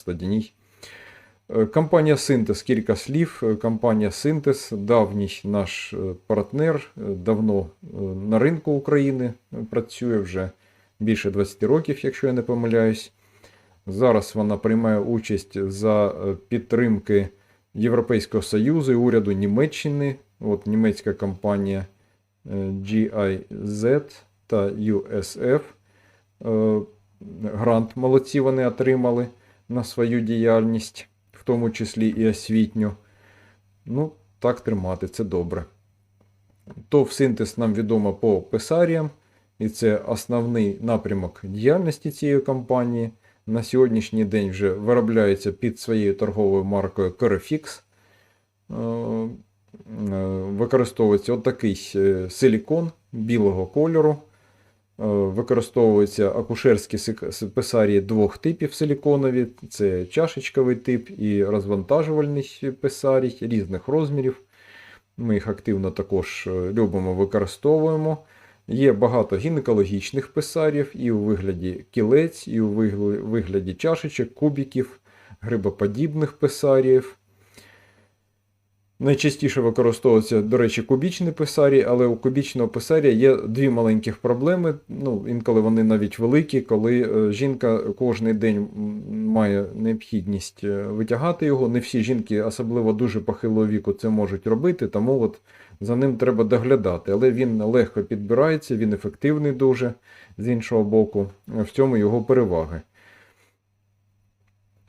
Стадіній. Е, Компанія Синтез, кілька слів. Е, Компанія Синтез, давній наш е, партнер, давно на ринку України працює вже більше 20 років, якщо я не помиляюсь. Зараз вона приймає участь за підтримки Європейського Союзу і уряду Німеччини. От німецька компанія GIZ та USF. Грант молодці вони отримали на свою діяльність, в тому числі і освітню. Ну, так тримати, це добре. ТОВ синтез нам відомо по писаріям, і це основний напрямок діяльності цієї компанії. На сьогоднішній день вже виробляється під своєю торговою маркою Corefix. Е, е, Використовується отакий е, силікон білого кольору. Е, Використовуються акушерські сик- с- писарі двох типів силіконові: це чашечковий тип і розвантажувальний писарій різних розмірів. Ми їх активно також е, любимо використовуємо. Є багато гінекологічних писарів і у вигляді кілець, і у вигляді чашечок, кубиків, грибоподібних писарів. Найчастіше використовується, до речі, кубічні писарі, але у кубічного писаря є дві маленьких проблеми. Ну, інколи вони навіть великі, коли е, жінка кожен день має необхідність е, витягати його. Не всі жінки, особливо дуже похилого віку, це можуть робити, тому от за ним треба доглядати. Але він легко підбирається, він ефективний дуже з іншого боку. В цьому його переваги.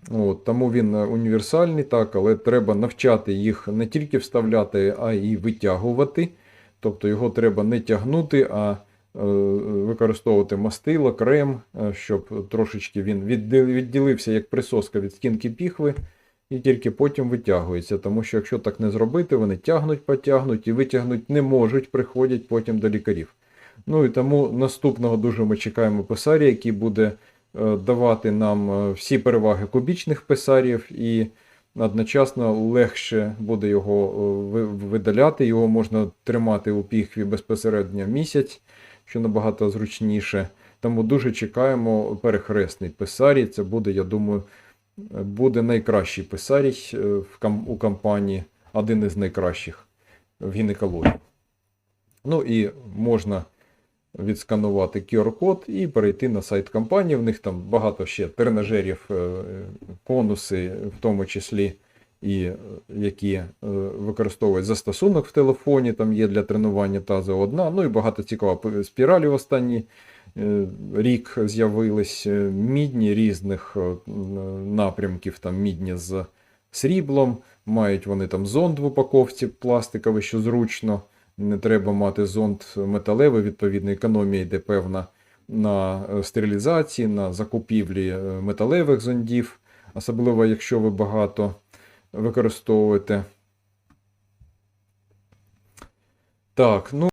От, тому він е, універсальний, так, але треба навчати їх не тільки вставляти, а й витягувати. Тобто його треба не тягнути, а е, використовувати мастило, крем, е, щоб трошечки він відділився як присоска від стінки піхви, і тільки потім витягується. Тому що якщо так не зробити, вони тягнуть, потягнуть і витягнуть не можуть, приходять потім до лікарів. Ну і тому наступного дуже ми чекаємо писаря, який буде давати нам е, всі переваги кубічних писарів, і одночасно легше буде його е, видаляти. Його можна тримати у піхві безпосередньо місяць, що набагато зручніше. Тому дуже чекаємо перехресний писарій. Це буде, я думаю, е, буде найкращий писарій е, у компанії, один із найкращих в гінекології. Ну і можна відсканувати QR-код і перейти на сайт компанії. В них там багато ще тренажерів, е, конуси, в тому числі і е, які е, використовують застосунок в телефоні, там є для тренування тазу одна. Ну і багато цікаво. Спіралі в останній е, рік з'явились е, мідні різних е, напрямків, там мідні з сріблом. Мають вони там зонд в упаковці пластиковий, що зручно. Не треба мати зонд металевий, відповідно, економія йде певна на е, стерилізації, на закупівлі е, металевих зондів, особливо якщо ви багато використовуєте. Так, ну.